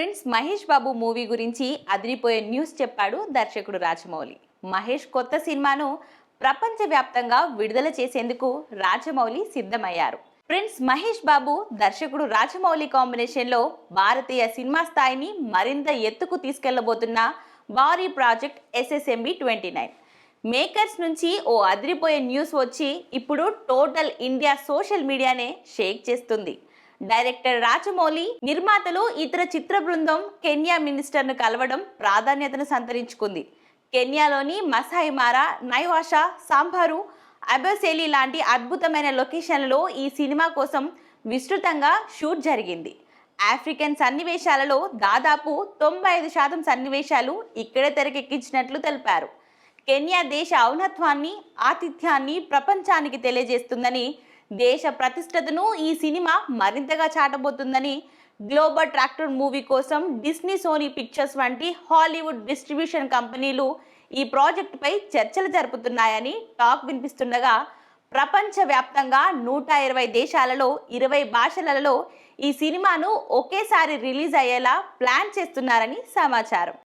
Prince Mahesh Babu movie గురించి అదిరిపోయే news చెప్పాడు దర్శకుడు రాజమౌళి. మహేష్ కొత్త సినిమాను ప్రపంచవ్యాప్తంగా విడుదల చేసేందుకు రాజమౌళి సిద్ధమయ్యారు. ప్రిన్స్ మహేష్ బాబు దర్శకుడు రాజమౌళి కాంబినేషన్లో భారతీయ సినిమా స్థాయిని మరింత ఎత్తుకు తీసుకెళ్ళబోతున్న భారీ project SSMB twenty nine. Makers నుంచి ఓ అదిరిపోయే న్యూస్ వచ్చి ఇప్పుడు టోటల్ ఇండియా సోషల్ మీడియానే షేక్ చేస్తుంది. డైరెక్టర్ రాజమౌళి నిర్మాతలు ఇతర చిత్ర బృందం కెన్యా మినిస్టర్ను కలవడం ప్రాధాన్యతను సంతరించుకుంది. కెన్యాలోని మసాయి మారా నైవాషా సాంబారు అబోసేలి లాంటి అద్భుతమైన లొకేషన్లలో ఈ సినిమా కోసం విస్తృతంగా షూట్ జరిగింది. ఆఫ్రికన్ సన్నివేశాలలో దాదాపు తొంభై ఐదు శాతం సన్నివేశాలు ఇక్కడే తెరకెక్కించినట్లు తెలిపారు. కెన్యా దేశ ఔన్నత్వాన్ని ఆతిథ్యాన్ని ప్రపంచానికి తెలియజేస్తుందని దేశ ప్రతిష్టతను ఈ సినిమా మరింతగా చాటబోతుందని గ్లోబల్ ట్రాక్టర్ మూవీ కోసం డిస్నీ సోనీ పిక్చర్స్ వంటి హాలీవుడ్ డిస్ట్రిబ్యూషన్ కంపెనీలు ఈ ప్రాజెక్టుపై చర్చలు జరుపుతున్నాయని టాక్ వినిపిస్తుండగా ప్రపంచవ్యాప్తంగా నూట ఇరవై దేశాలలో ఇరవై భాషలలో ఈ సినిమాను ఒకేసారి రిలీజ్ అయ్యేలా ప్లాన్ చేస్తున్నారని సమాచారం.